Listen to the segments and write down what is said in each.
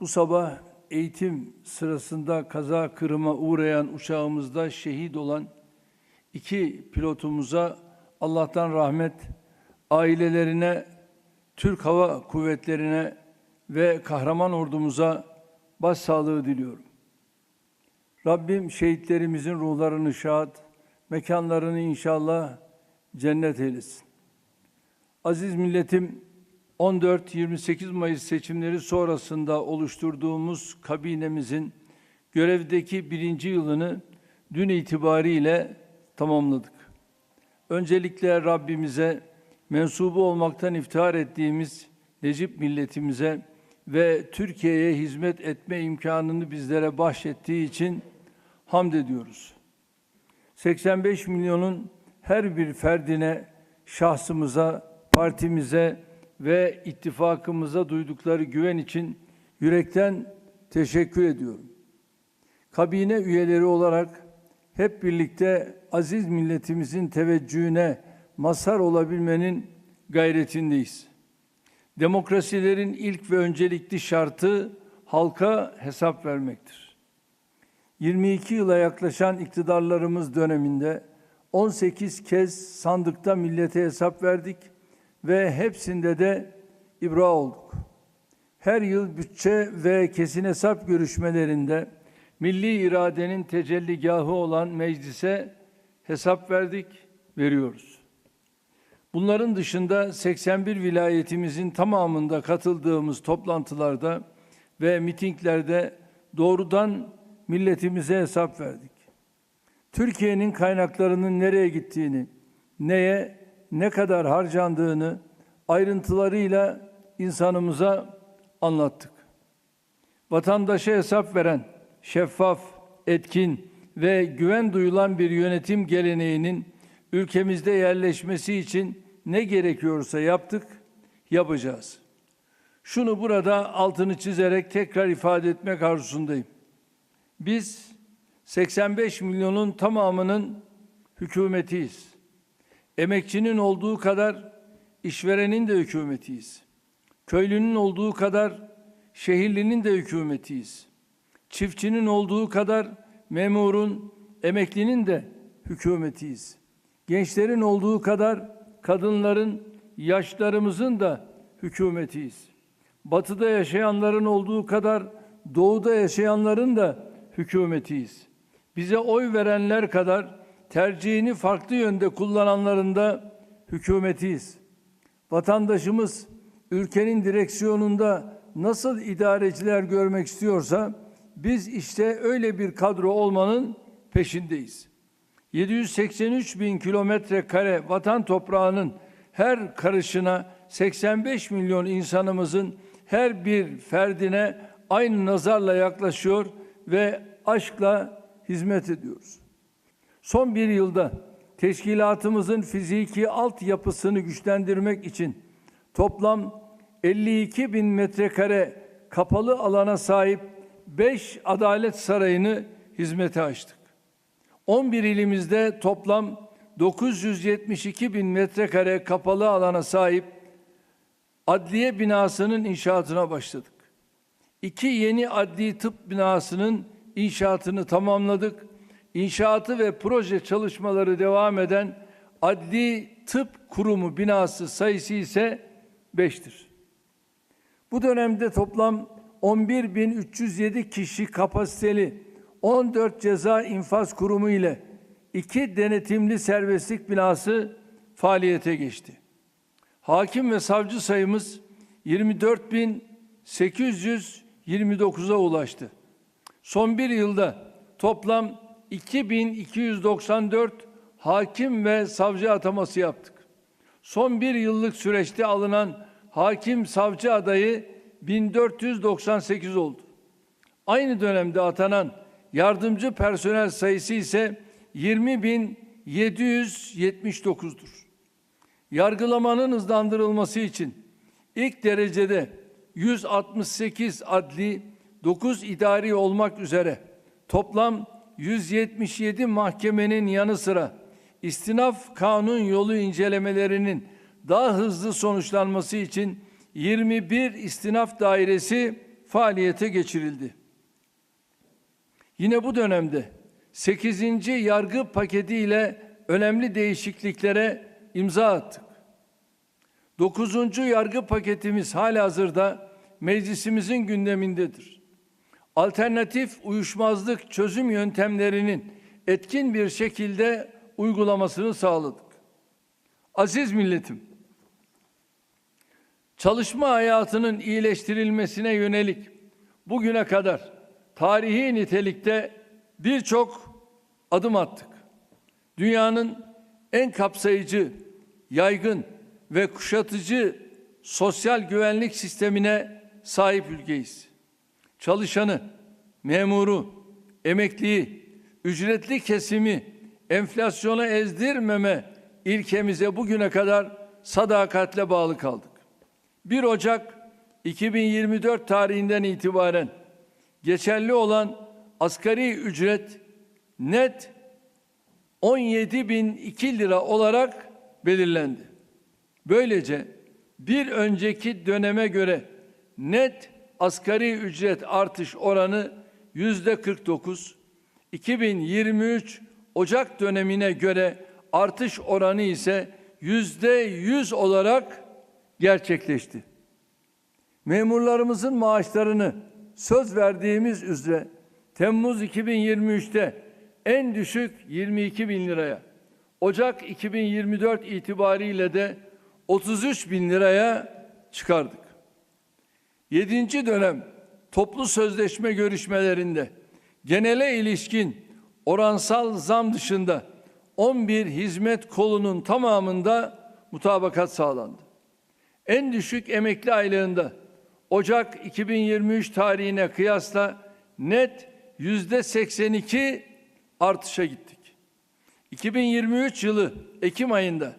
Bu sabah eğitim sırasında kaza kırıma uğrayan uçağımızda şehit olan iki pilotumuza Allah'tan rahmet, ailelerine, Türk Hava Kuvvetleri'ne ve kahraman ordumuza başsağlığı diliyorum. Rabbim şehitlerimizin ruhlarını şad, mekanlarını inşallah cennet eylesin. Aziz milletim, 14-28 Mayıs seçimleri sonrasında oluşturduğumuz kabinemizin görevdeki birinci yılını dün itibariyle tamamladık. Öncelikle Rabbimize, mensubu olmaktan iftihar ettiğimiz Necip milletimize ve Türkiye'ye hizmet etme imkanını bizlere bahşettiği için hamd ediyoruz. 85 milyonun her bir ferdine, şahsımıza, partimize ve ittifakımıza duydukları güven için yürekten teşekkür ediyorum. Kabine üyeleri olarak hep birlikte aziz milletimizin teveccühüne mazhar olabilmenin gayretindeyiz. Demokrasilerin ilk ve öncelikli şartı halka hesap vermektir. 22 yıla yaklaşan iktidarlarımız döneminde 18 kez sandıkta millete hesap verdik ve hepsinde de ibra olduk. Her yıl bütçe ve kesin hesap görüşmelerinde milli iradenin tecelligahı olan meclise hesap verdik, veriyoruz. Bunların dışında 81 vilayetimizin tamamında katıldığımız toplantılarda ve mitinglerde doğrudan milletimize hesap verdik. Türkiye'nin kaynaklarının nereye gittiğini, neye, ne kadar harcandığını ayrıntılarıyla insanımıza anlattık. Vatandaşa hesap veren, şeffaf, etkin ve güven duyulan bir yönetim geleneğinin ülkemizde yerleşmesi için ne gerekiyorsa yaptık, yapacağız. Şunu burada altını çizerek tekrar ifade etmek arzusundayım. Biz 85 milyonun tamamının hükümetiyiz. Emekçinin olduğu kadar işverenin de hükümetiyiz. Köylünün olduğu kadar şehirlinin de hükümetiyiz. Çiftçinin olduğu kadar memurun, emeklinin de hükümetiyiz. Gençlerin olduğu kadar kadınların, yaşlarımızın da hükümetiyiz. Batıda yaşayanların olduğu kadar doğuda yaşayanların da hükümetiyiz. Bize oy verenler kadar tercihini farklı yönde kullananların da hükümetiyiz. Vatandaşımız ülkenin direksiyonunda nasıl idareciler görmek istiyorsa biz işte öyle bir kadro olmanın peşindeyiz. 783 bin kilometre kare vatan toprağının her karışına 85 milyon insanımızın her bir ferdine aynı nazarla yaklaşıyor ve aşkla hizmet ediyoruz. Son bir yılda teşkilatımızın fiziki altyapısını güçlendirmek için toplam 52 bin metrekare kapalı alana sahip 5 adalet sarayını hizmete açtık. 11 ilimizde toplam 972 bin metrekare kapalı alana sahip adliye binasının inşaatına başladık. İki yeni adli tıp binasının inşaatını tamamladık. İnşaatı ve proje çalışmaları devam eden adli tıp kurumu binası sayısı ise 5'tir. Bu dönemde toplam 11.307 kişi kapasiteli 14 ceza infaz kurumu ile iki denetimli serbestlik binası faaliyete geçti. Hakim ve savcı sayımız 24.829'a ulaştı. Son bir yılda toplam 2294 hakim ve savcı ataması yaptık. Son bir yıllık süreçte alınan hakim savcı adayı 1498 oldu. Aynı dönemde atanan yardımcı personel sayısı ise 20.779'dur. Yargılamanın hızlandırılması için ilk derecede 168 adli, 9 idari olmak üzere toplam 177 mahkemenin yanı sıra istinaf kanun yolu incelemelerinin daha hızlı sonuçlanması için 21 istinaf dairesi faaliyete geçirildi. Yine bu dönemde 8. yargı paketi ile önemli değişikliklere imza attık. 9. yargı paketimiz halihazırda meclisimizin gündemindedir. Alternatif uyuşmazlık çözüm yöntemlerinin etkin bir şekilde uygulamasını sağladık. Aziz milletim, çalışma hayatının iyileştirilmesine yönelik bugüne kadar tarihi nitelikte birçok adım attık. Dünyanın en kapsayıcı, yaygın ve kuşatıcı sosyal güvenlik sistemine sahip ülkeyiz. Çalışanı, memuru, emekliyi, ücretli kesimi enflasyona ezdirmeme ilkemize bugüne kadar sadakatle bağlı kaldık. 1 Ocak 2024 tarihinden itibaren geçerli olan asgari ücret net 17.002 lira olarak belirlendi. Böylece bir önceki döneme göre net asgari ücret artış oranı yüzde 49, 2023 Ocak dönemine göre artış oranı ise yüzde 100 olarak gerçekleşti. Memurlarımızın maaşlarını söz verdiğimiz üzere Temmuz 2023'te en düşük 22 bin liraya, Ocak 2024 itibariyle de 33 bin liraya çıkardık. Yedinci dönem toplu sözleşme görüşmelerinde genele ilişkin oransal zam dışında 11 hizmet kolunun tamamında mutabakat sağlandı. En düşük emekli aylığında Ocak 2023 tarihine kıyasla net yüzde 82 artışa gittik. 2023 yılı Ekim ayında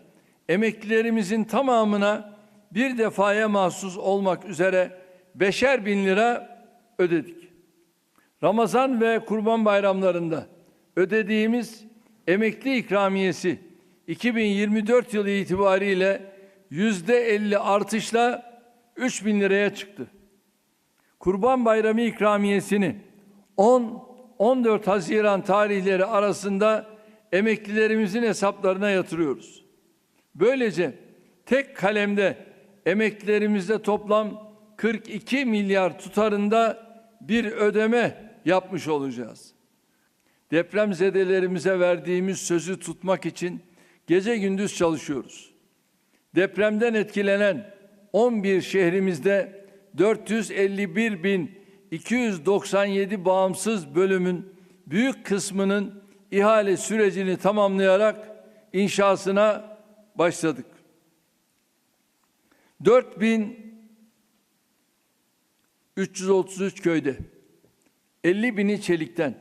emeklilerimizin tamamına bir defaya mahsus olmak üzere beşer bin lira ödedik. Ramazan ve Kurban bayramlarında ödediğimiz emekli ikramiyesi 2024 yılı itibariyle yüzde 50 artışla 3 bin liraya çıktı. Kurban Bayramı ikramiyesini 10-14 Haziran tarihleri arasında emeklilerimizin hesaplarına yatırıyoruz. Böylece tek kalemde emeklilerimizde toplam 42 milyar tutarında bir ödeme yapmış olacağız. Depremzedelerimize verdiğimiz sözü tutmak için gece gündüz çalışıyoruz. Depremden etkilenen 11 şehrimizde 451 bin 297 bağımsız bölümün büyük kısmının ihale sürecini tamamlayarak inşasına başladık. 4333 köyde 50 bini çelikten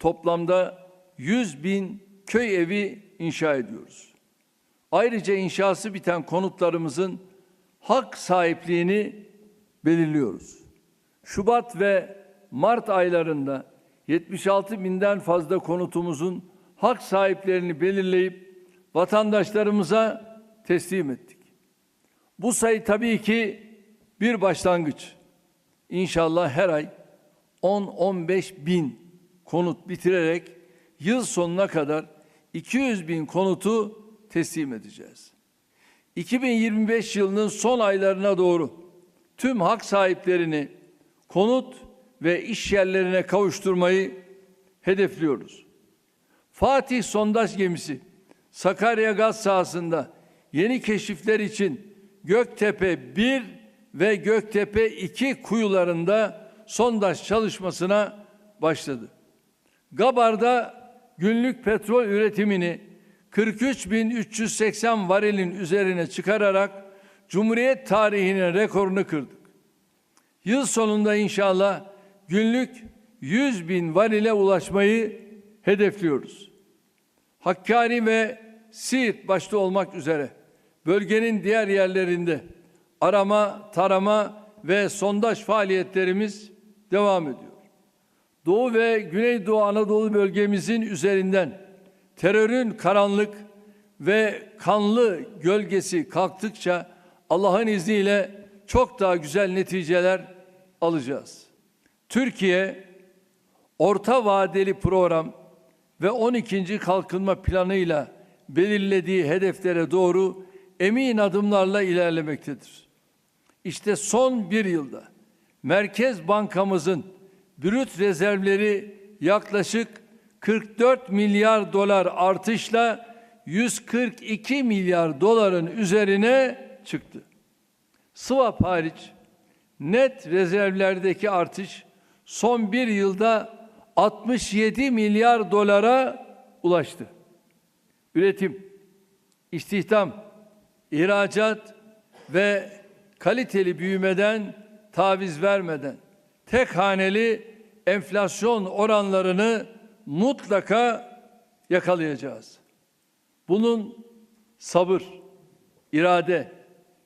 toplamda 100 bin köy evi inşa ediyoruz. Ayrıca inşası biten konutlarımızın hak sahipliğini belirliyoruz. Şubat ve Mart aylarında 76 binden fazla konutumuzun hak sahiplerini belirleyip vatandaşlarımıza teslim ettik. Bu sayı tabii ki bir başlangıç. İnşallah her ay 10-15 bin konut bitirerek yıl sonuna kadar 200 bin konutu teslim edeceğiz. 2025 yılının son aylarına doğru tüm hak sahiplerini konut ve iş yerlerine kavuşturmayı hedefliyoruz. Fatih sondaj gemisi Sakarya gaz sahasında yeni keşifler için Göktepe 1 ve Göktepe 2 kuyularında sondaj çalışmasına başladı. Gabar'da günlük petrol üretimini 43.380 varilin üzerine çıkararak Cumhuriyet tarihinin rekorunu kırdık. Yıl sonunda inşallah günlük 100 bin varile ulaşmayı hedefliyoruz. Hakkari ve Siirt başta olmak üzere bölgenin diğer yerlerinde arama, tarama ve sondaj faaliyetlerimiz devam ediyor. Doğu ve Güneydoğu Anadolu bölgemizin üzerinden terörün karanlık ve kanlı gölgesi kalktıkça Allah'ın izniyle çok daha güzel neticeler alacağız. Türkiye orta vadeli program ve 12. kalkınma planıyla belirlediği hedeflere doğru emin adımlarla ilerlemektedir. İşte son bir yılda Merkez Bankamızın brüt rezervleri yaklaşık 44 milyar dolar artışla 142 milyar doların üzerine çıktı. Swap hariç net rezervlerdeki artış son bir yılda 67 milyar dolara ulaştı. Üretim, istihdam, ihracat ve kaliteli büyümeden taviz vermeden tek haneli enflasyon oranlarını mutlaka yakalayacağız. Bunun sabır, irade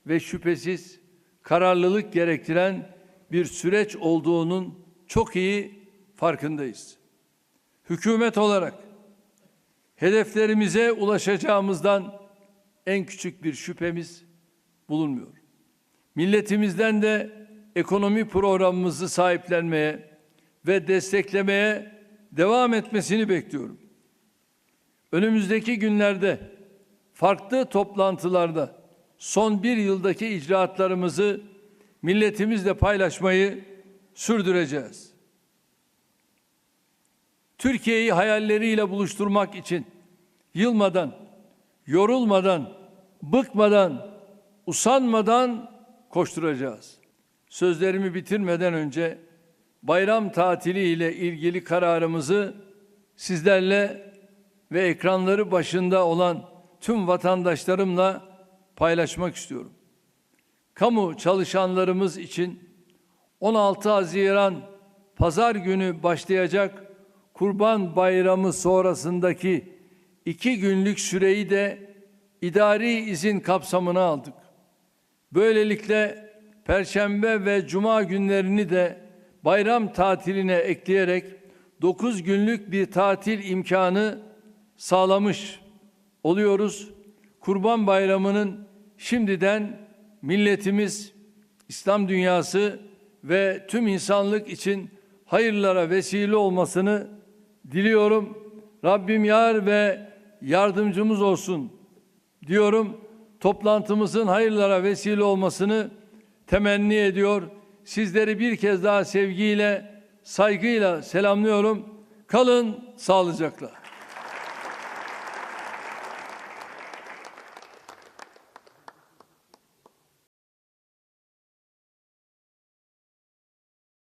ve şüphesiz kararlılık gerektiren bir süreç olduğunun çok iyi farkındayız. Hükümet olarak hedeflerimize ulaşacağımızdan en küçük bir şüphemiz bulunmuyor. Milletimizden de ekonomi programımızı sahiplenmeye ve desteklemeye devam etmesini bekliyorum. Önümüzdeki günlerde farklı toplantılarda son bir yıldaki icraatlarımızı milletimizle paylaşmayı sürdüreceğiz. Türkiye'yi hayalleriyle buluşturmak için yılmadan, yorulmadan, bıkmadan, usanmadan koşturacağız. Sözlerimi bitirmeden önce bayram tatili ile ilgili kararımızı sizlerle ve ekranları başında olan tüm vatandaşlarımla paylaşmak istiyorum. Kamu çalışanlarımız için 16 Haziran pazar günü başlayacak Kurban Bayramı sonrasındaki iki günlük süreyi de idari izin kapsamına aldık. Böylelikle Perşembe ve Cuma günlerini de bayram tatiline ekleyerek 9 günlük bir tatil imkanı sağlamış oluyoruz. Kurban Bayramı'nın şimdiden milletimiz, İslam dünyası ve tüm insanlık için hayırlara vesile olmasını diliyorum. Rabbim yar ve yardımcımız olsun diyorum. Toplantımızın hayırlara vesile olmasını temenni ediyor. Sizleri bir kez daha sevgiyle, saygıyla selamlıyorum. Kalın sağlıcakla.